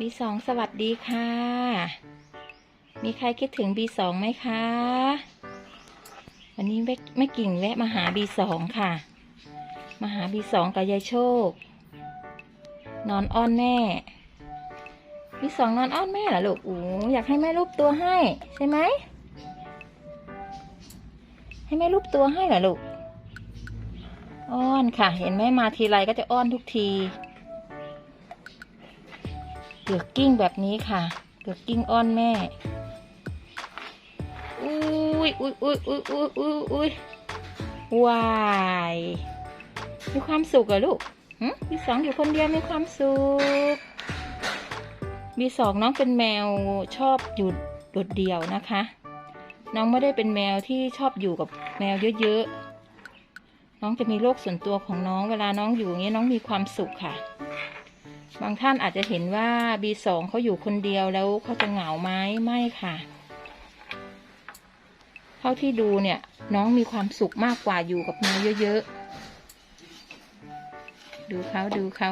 บีสองสวัสดีค่ะ มีใครคิดถึงบีสองไหมคะ วันนี้แม่แมกิ่งแวะมาหาบีสองค่ะ มาหาบีสองกับยายโชค นอนอ้อนแม่บีสองนอนอ้อนแม่เหรอลูกอูอยากให้แม่รูปตัวให้ใช่ไหม ให้แม่รูปตัวให้เหรอลูก อ้อนค่ะ เห็นแม่มาทีไรก็จะอ้อนทุกที กือกกิ้งแบบนี้ค่ะ เกือกกิ้งอ้อนแม่ อุ้ยอุ้ยอุ้ยอุ้ยอุ้ยอุ้ยอุ้ยวายมีความสุขเหรอลูกบีสองอยู่คนเดียวมีความสุขบีสองน้องเป็นแมวชอบอยู่โดดเดี่ยวนะคะ น้องไม่ได้เป็นแมวที่ชอบอยู่กับแมวเยอะๆ น้องจะมีโลกส่วนตัวของน้องเวลาน้องอยู่อย่างนี้น้องมีความสุขค่ะ บางท่านอาจจะเห็นว่า B2 เขาอยู่คนเดียวแล้วเขาจะเหงาไหมไม่ค่ะ เท่าที่ดูเนี่ยน้องมีความสุขมากกว่าอยู่กับแมวเยอะๆ ดูเขาดูเขา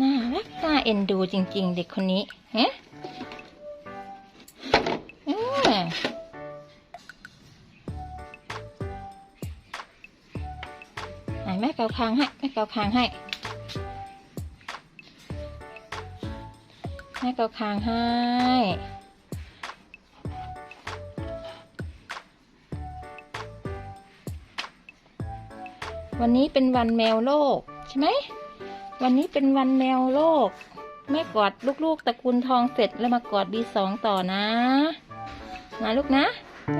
น่ารักน่าเอ็นดูจริง ๆ เด็กคนนี้ฮะเอ แม่เกาคางให้แม่เกาคางให้แม่เกาคางให้วันนี้เป็นวันแมวโลกใช่ไหม วันนี้เป็นวันแมวโลก แม่กอดลูกๆตระกูลทองเสร็จแล้วมากอดบีสองต่อนะนะลูกนะอื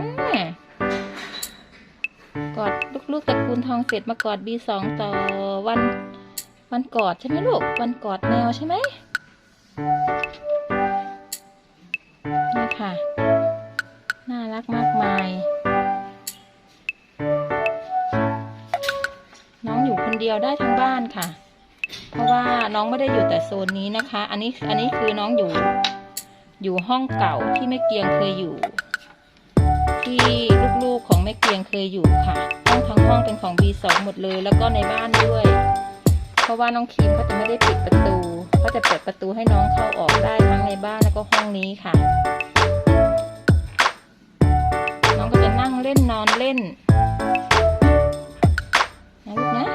กอดลูกๆตระกูลทองเสร็จมากอดบีสองต่อวันวันกอดใช่ไหมลูก วันกอดแมวใช่ไหมนี่ค่ะ น่ารักมากมาย น้องอยู่คนเดียวได้ทั้งบ้านค่ะ เพราะว่าน้องไม่ได้อยู่แต่โซนนี้นะคะ อันนี้อันนี้คือน้องอยู่อยู่ห้องเก่าที่แม่เกียงเคยอยู่ ที่ลูกๆของแม่เกียงเคยอยู่ค่ะห้องทั้งห้องเป็นของ B2 หมดเลย แล้วก็ในบ้านด้วย เพราะว่าน้องครีมเขาจะไม่ได้ปิดประตูเขาจะเปิดประตูให้น้องเข้าออกได้ทั้งในบ้านแล้วก็ห้องนี้ค่ะ น้องก็จะนั่งเล่นนอนเล่นนะลูกนะ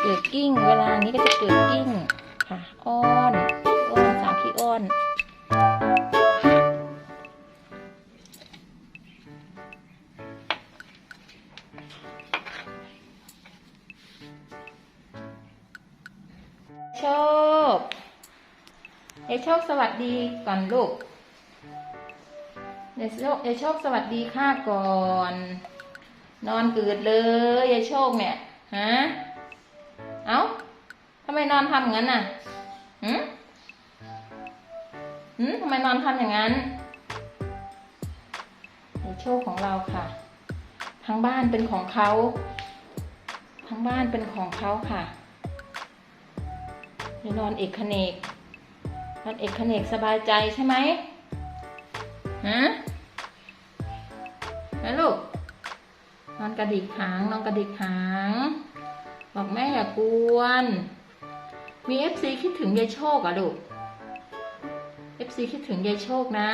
เกิดกิ้งเวลานี้ก็จะเกิด โชคเอโชคสวัสดีก่อนลูกเอโชคเอโชคสวัสดีค่ะก่อน นอนเกิดเลยเอโชคเนี่ยฮะเอ้าทำไมนอนทำอย่างนั้นน่ะหืมหืมทำไมนอนทำอย่างนั้นเอโชคของเราค่ะ ทั้งบ้านเป็นของเขา ทั้งบ้านเป็นของเขาค่ะ เดี๋ยวนอนเอกขเนกนอนเอกขเนกสบายใจใช่ไหมฮะนะลูก นอนกระดิกหาง นอนกระดิกหาง บอกแม่อย่ากวน มีเอฟซีคิดถึงยายโชคอะลูกเอฟซีคิดถึงยายโชคนะ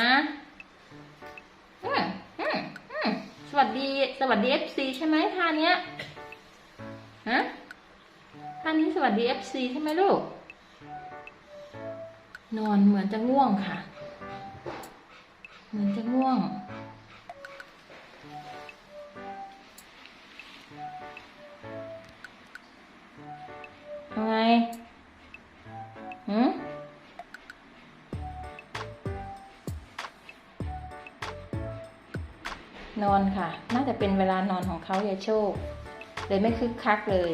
สวัสดี สวัสดีเอฟซีใช่ไหมท่าเนี้ยฮะท่านี้สวัสดีเอฟซีใช่ไหมลูก นอนเหมือนจะง่วงค่ะ เหมือนจะง่วงทำไงหืมนอนค่ะ น่าจะเป็นเวลานอนของเขายายโชค เลยไม่คึกคักเลย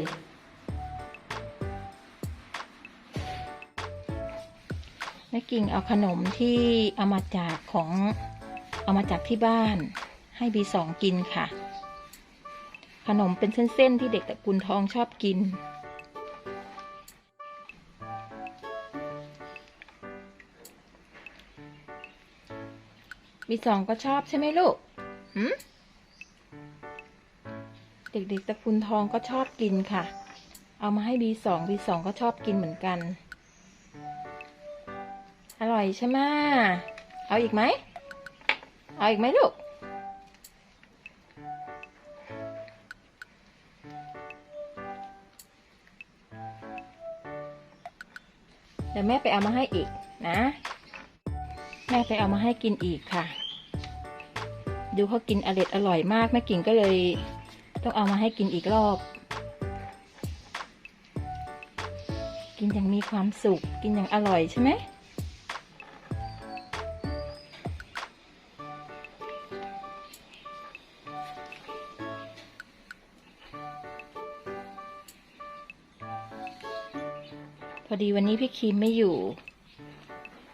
แม่กิ่งเอาขนมที่เอามาจากของเอามาจากที่บ้าน ให้บีสองกินค่ะ ขนมเป็นเส้นๆที่เด็กตระกูลทองชอบกิน บีสองก็ชอบใช่ไหมลูกหืมเด็กๆตระกูลทองก็ชอบกินค่ะ เอามาให้บีสองบีสองก็ชอบกินเหมือนกัน อร่อยใช่ไหมเอาอีกไหม เอาอีกไหมลูก เดี๋ยวแม่ไปเอามาให้อีกนะ แม่ไปเอามาให้กินอีกค่ะ ดูเขากินอร่อยอร่อยมากแม่กิ่งก็เลย ต้องเอามาให้กินอีกรอบ กินอย่างมีความสุข กินอย่างอร่อยใช่ไหม อดีวันนี้พี่ครีมไม่อยู่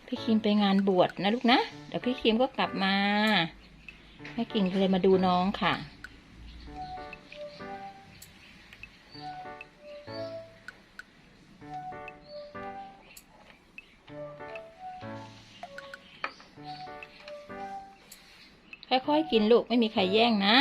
พี่ครีมไปงานบวชนะลูกนะ เดี๋ยวพี่ครีมก็กลับมาแม่กิ่งเลยมาดูน้องค่ะ ค่อยๆกินลูกไม่มีใครแย่งนะ